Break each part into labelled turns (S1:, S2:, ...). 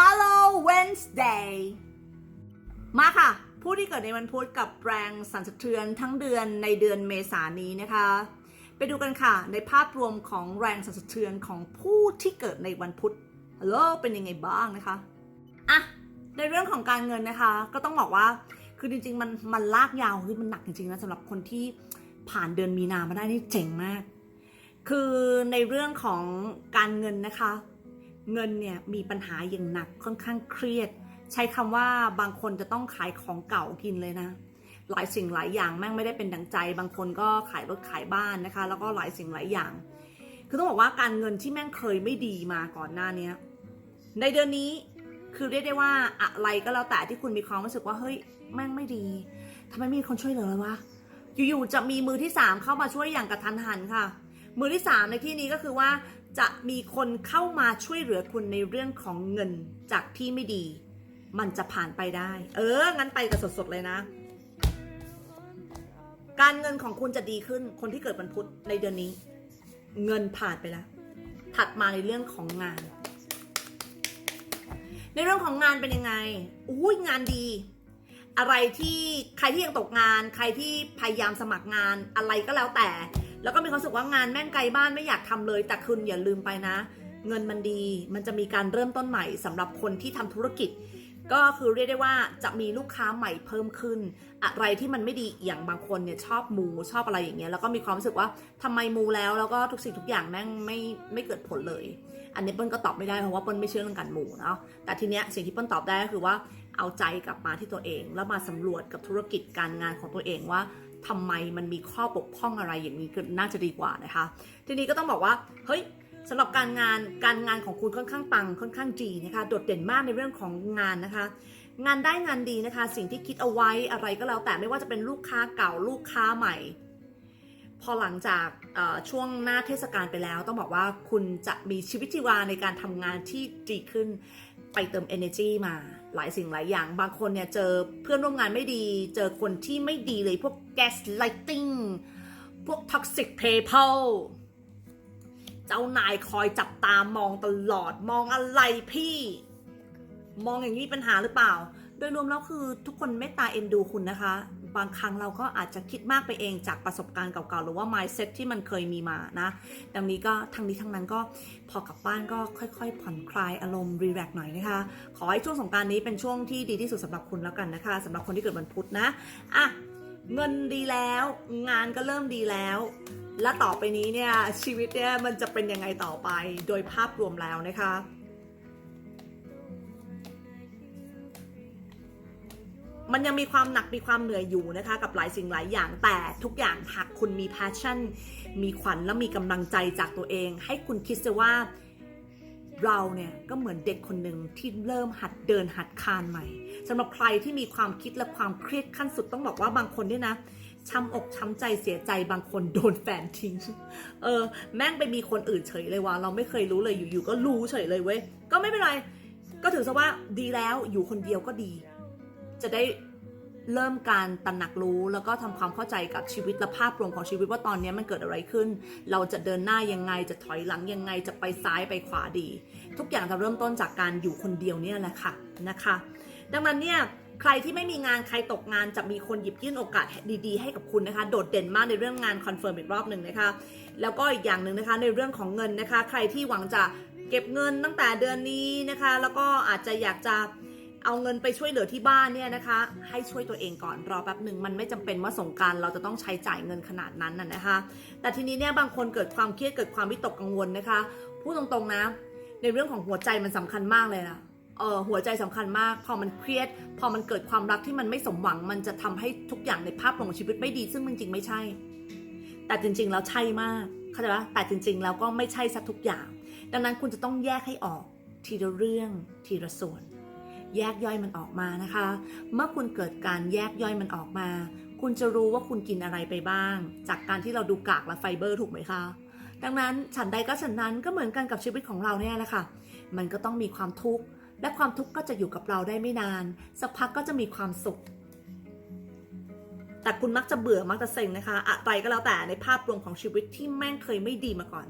S1: Hello Wednesday มาค่ะ ผู้ที่เกิดในวันพุธกับแรงสั่นสะเทือนทั้งเดือนในเดือนเมษายนนี้นะคะ ไปดูกันค่ะ ในภาพรวมของแรงสั่นสะเทือนของผู้ที่เกิดในวันพุธฮัลโหลเป็นยังไงบ้างนะคะอะในเรื่องของการเงินนะคะ ก็ต้องบอกว่า คือจริง ๆ มันมันลากยาวคือมันหนักจริงๆนะสำหรับคนที่ผ่านเดือนมีนามาได้นี่เจ๋งมาก คือในเรื่องของการเงินนะคะ เงินเนี่ยมีปัญหาอย่างหนักค่อนข้างเครียด ใช้คำว่าบางคนจะต้องขายของเก่ากินเลยนะ หลายสิ่งหลายอย่างแม่งไม่ได้เป็นดังใจ บางคนก็ขายรถขายบ้านนะคะ แล้วก็หลายสิ่งหลายอย่าง คือต้องบอกว่าการเงินที่แม่งเคยไม่ดีมาก่อนหน้านี้ในเดือนนี้คือเรียกได้ว่าอะไรก็แล้วแต่ที่คุณมีความรู้สึกว่าเฮ้ยแม่งไม่ดีทำไมไม่มีคนช่วยเหลือเลยวะอยู่ๆจะมีมือที่สามเข้ามาช่วยอย่างกระทันหันค่ะ มือที่สามในที่นี้ก็คือว่า จะมีคนเข้ามาช่วยเหลือคุณในเรื่องของเงินจากที่ไม่ดี มันจะผ่านไปได้ เออ งั้นไปกันสดๆเลยนะ การเงินของคุณจะดีขึ้น คนที่เกิดวันพุธในเดือนนี้ เงินผ่านไปแล้ว ถัดมาในเรื่องของงาน ในเรื่องของงานเป็นยังไง อุ้ยงานดี อะไรที่ใครที่ยังตกงาน ใครที่พยายามสมัครงานอะไรก็แล้วแต่ แล้วก็มีความรู้สึกว่างานแม่งไกลบ้านไม่อยากทำเลย แต่คุณอย่าลืมไปนะ เงินมันดี มันจะมีการเริ่มต้นใหม่สำหรับคนที่ทำธุรกิจ ก็คือเรียกได้ว่าจะมีลูกค้าใหม่เพิ่มขึ้น อะไรที่มันไม่ดีอย่างบางคนเนี่ยชอบมูชอบอะไรอย่างเงี้ยแล้วก็มีความรู้สึกว่าทำไมมูแล้วแล้วก็ทุกสิ่งทุกอย่างแม่งไม่ไม่เกิดผลเลย อันนี้เปิ้ลก็ตอบไม่ได้เพราะว่าเปิ้ลไม่เชื่อเรื่องการมูเนาะแต่ทีเนี้ยสิ่งที่เปิ้ลตอบได้ก็คือว่าเอาใจกลับมาที่ตัวเอง แล้วมาสำรวจกับธุรกิจการงานของตัวเองว่า ทำไมมันมีข้อบกพร่องอะไรอย่างนี้ก็น่าจะดีกว่านะคะ ทีนี้ก็ต้องบอกว่า เฮ้ยสำหรับการงานการงานของคุณค่อนข้างปังค่อนข้างดีนะคะ โดดเด่นมากในเรื่องของงานนะคะ งานได้งานดีนะคะ สิ่งที่คิดเอาไว้อะไรก็แล้วแต่ไม่ว่าจะเป็นลูกค้าเก่าลูกค้าใหม่ พอหลังจากช่วงหน้าเทศกาลไปแล้ว ต้องบอกว่าคุณจะมีชีวิตชีวาในการทำงานที่ดีขึ้นไปเติม energy มาหลายสิ่งหลายอย่าง บางคนเนี่ยเจอเพื่อนร่วมงานไม่ดี เจอคนที่ไม่ดีเลยพวก gaslighting พวก toxic people เจ้านายคอยจับตามองตลอดมองอะไรพี่ มองอย่างนี้ปัญหาหรือเปล่า โดยรวมแล้วคือทุกคนเมตตาเอ็นดูคุณนะคะ บางครั้งเราก็อาจจะคิดมากไปเองจากประสบการณ์เก่าๆ หรือว่า mindset ที่มันเคยมีมานะ ดังนี้ก็ทั้งนี้ทั้งนั้นก็พอกลับบ้านก็ค่อยๆ ผ่อนคลายอารมณ์รีแลกหน่อยนะคะ ขอให้ช่วงสงการนี้เป็นช่วงที่ดีที่สุดสำหรับคุณแล้วกันนะคะสำหรับคนที่เกิดวันพุธนะอะเงินดีแล้ว งานก็เริ่มดีแล้วและต่อไปนี้เนี่ยชีวิตเนี่ยมันจะเป็นยังไงต่อไปโดยภาพรวมแล้วนะคะ มันยังมีความหนักมีความเหนื่อยอยู่นะคะ กับหลายสิ่งหลายอย่างแต่ทุกอย่างหากคุณมี passion มีขวัญและมีกำลังใจจากตัวเอง ให้คุณคิดซะว่าเราเนี่ยก็เหมือนเด็กคนหนึ่งที่เริ่มหัดเดินหัดคานใหม่สำหรับใครที่มีความคิดและความเครียดขั้นสุดต้องบอกว่าบางคนเนี่ยนะช้ำอกช้ำใจเสียใจบางคนโดนแฟนทิ้ง เออ แม่งไปมีคนอื่นเฉยเลยว่ะเราไม่เคยรู้เลยอยู่ๆก็รู้เฉยเลยเว้ย ก็ไม่เป็นไร ก็ถือซะว่าดีแล้วอยู่คนเดียวก็ดี จะได้ เริ่มการตระหนักรู้แล้วก็ทำความเข้าใจกับชีวิตและภาพรวมของชีวิตว่าตอนนี้มันเกิดอะไรขึ้น เราจะเดินหน้ายังไงจะถอยหลังยังไงจะไปซ้ายไปขวาดี ทุกอย่างจะเริ่มต้นจากการอยู่คนเดียวเนี่ยแหละค่ะนะคะ ดังนั้นเนี่ยใครที่ไม่มีงานใครตกงานจะมีคนหยิบยื่นโอกาสดีๆให้กับคุณนะคะ โดดเด่นมากในเรื่องงานคอนเฟิร์มอีกรอบหนึ่งนะคะ แล้วก็อีกอย่างหนึ่งนะคะในเรื่องของเงินนะคะ ใครที่หวังจะเก็บเงินตั้งแต่เดือนนี้นะคะ แล้วก็อาจจะอยากจะ เอาเงินไปช่วยเหลือที่บ้านเนี่ยนะคะ ให้ช่วยตัวเองก่อนรอแป๊บหนึ่งมันไม่จำเป็นว่าสงการเราจะต้องใช้จ่ายเงินขนาดนั้นน่ะนะคะ แต่ทีนี้เนี่ยบางคนเกิดความเครียดเกิดความวิตกกังวลนะคะพูดตรงๆนะ ในเรื่องของหัวใจมันสำคัญมากเลยนะเออหัวใจสำคัญมาก พอมันเครียด พอมันเกิดความรักที่มันไม่สมหวัง มันจะทำให้ทุกอย่างในภาพของชีวิตไม่ดี ซึ่งจริงๆไม่ใช่ แต่จริง ๆ แล้วใช่มากเข้าใจปะแต่จริง ๆ แล้วก็ไม่ใช่สักทุกอย่าง ดังนั้นคุณจะต้องแยกให้ออกทีละเรื่องทีละส่วน แยกย่อยมันออกมานะคะ เมื่อคุณเกิดการแยกย่อยมันออกมา คุณจะรู้ว่าคุณกินอะไรไปบ้าง จากการที่เราดูกากและไฟเบอร์ถูกไหมคะ ดังนั้นฉันใดก็ฉันนั้นก็เหมือนกันกับชีวิตของเราเนี่ยแหละค่ะ มันก็ต้องมีความทุกข์ และความทุกข์ก็จะอยู่กับเราได้ไม่นาน สักพักก็จะมีความสุข แต่คุณมักจะเบื่อมักจะเซ็งนะคะ อะไรก็แล้วแต่ในภาพรวมของชีวิตที่แม่งเคยไม่ดีมาก่อน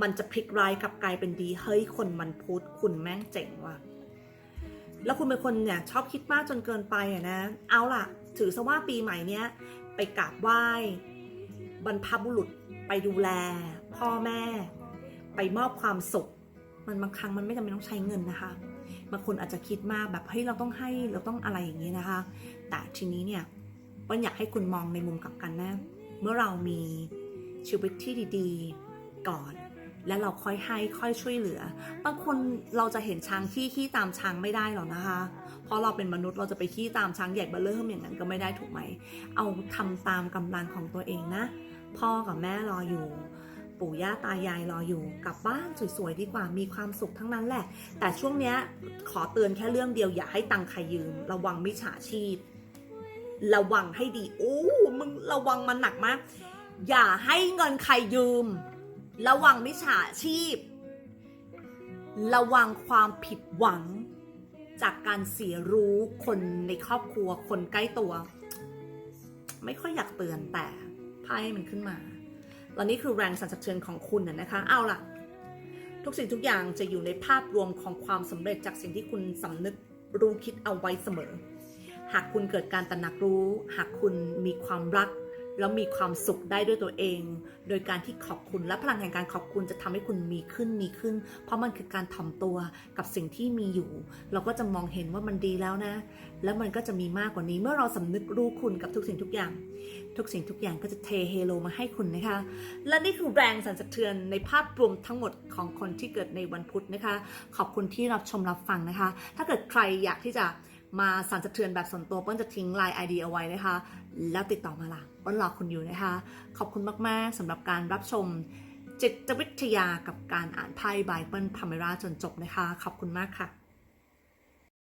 S1: มันจะพลิกร้ายกลับกลายเป็นดี เฮ้ย คนมันพุธคุณแม่งเจ๋งว่ะ แล้วคุณเป็นคนเนี่ยชอบคิดมากจนเกินไปอะนะ เอาล่ะ ถือซะว่าปีใหม่เนี้ยไปกราบไหว้บรรพบุรุษไปดูแล พ่อแม่ ไปมอบความสุข มันบางครั้งมันไม่จำเป็นต้องใช้เงินนะคะบางคนอาจจะคิดมากแบบเฮ้ยเราต้องให้เราต้องอะไรอย่างนี้นะคะ แต่ทีนี้เนี่ยเปิ้ลอยากให้คุณมองในมุมกลับกันนะ เมื่อเรามีชีวิตที่ดี ๆ ก่อน และเราค่อยให้ค่อยช่วยเหลือ บางคนเราจะเห็นช้างขี้ขี้ตามช้างไม่ได้หรอกนะคะ เพราะเราเป็นมนุษย์เราจะไปขี้ตามช้างใหญ่เบ้อเริ่มอย่างนั้นก็ไม่ได้ถูกไหม เอาทำตามกำลังของตัวเองนะ พ่อกับแม่รออยู่ปู่ย่าตายายรออยู่กลับบ้านสวยๆดีกว่ามีความสุขทั้งนั้นแหละ แต่ช่วงเนี้ยขอเตือนแค่เรื่องเดียวอย่าให้ตังค์ใครยืม ระวังมิจฉาชีพ ระวังให้ดีโอ้มึงระวังมันหนักมาก อย่าให้เงินใครยืม ระวังมิจฉาชีพ ระวังความผิดหวัง จากการเสียรู้คนในครอบครัวคนใกล้ตัว ไม่ค่อยอยากเตือนแต่ไพ่มันขึ้นมาตอนนี้คือแรงสั่นสะเทือนของคุณนะนะคะ เอาล่ะ ทุกสิ่งทุกอย่างจะอยู่ในภาพรวมของความสำเร็จจากสิ่งที่คุณสำนึกรู้คิดเอาไว้เสมอ หากคุณเกิดการตระหนักรู้ หากคุณมีความรัก แล้วมีความสุขได้ด้วยตัวเอง โดยการที่ขอบคุณและพลังแห่งการขอบคุณจะทำให้คุณมีขึ้นมีขึ้น เพราะมันคือการถ่อมตัวกับสิ่งที่มีอยู่ เราก็จะมองเห็นว่ามันดีแล้วนะ แล้วมันก็จะมีมากกว่านี้เมื่อเราสำนึกรู้คุณกับทุกสิ่งทุกอย่าง ทุกสิ่งทุกอย่างก็จะเทเฮโลมาให้คุณนะคะ และนี่คือแรงสั่นสะเทือนในภาพรวมทั้งหมดของคนที่เกิดในวันพุธนะคะ ขอบคุณที่รับชมรับฟังนะคะ ถ้าเกิดใครอยากที่จะ มาสั่นสะเทือนแบบส่วนตัวเปิ้ลจะทิ้งไลน์ไอเดียเอาไว้นะคะ แล้วติดต่อมาล่ะเปิ้ลรอคุณอยู่นะคะ ขอบคุณมากๆสำหรับการรับชมจิตวิทยากับการอ่านไพ่บายเปิ้ลพามิราจนจบนะคะ ขอบคุณมากค่ะ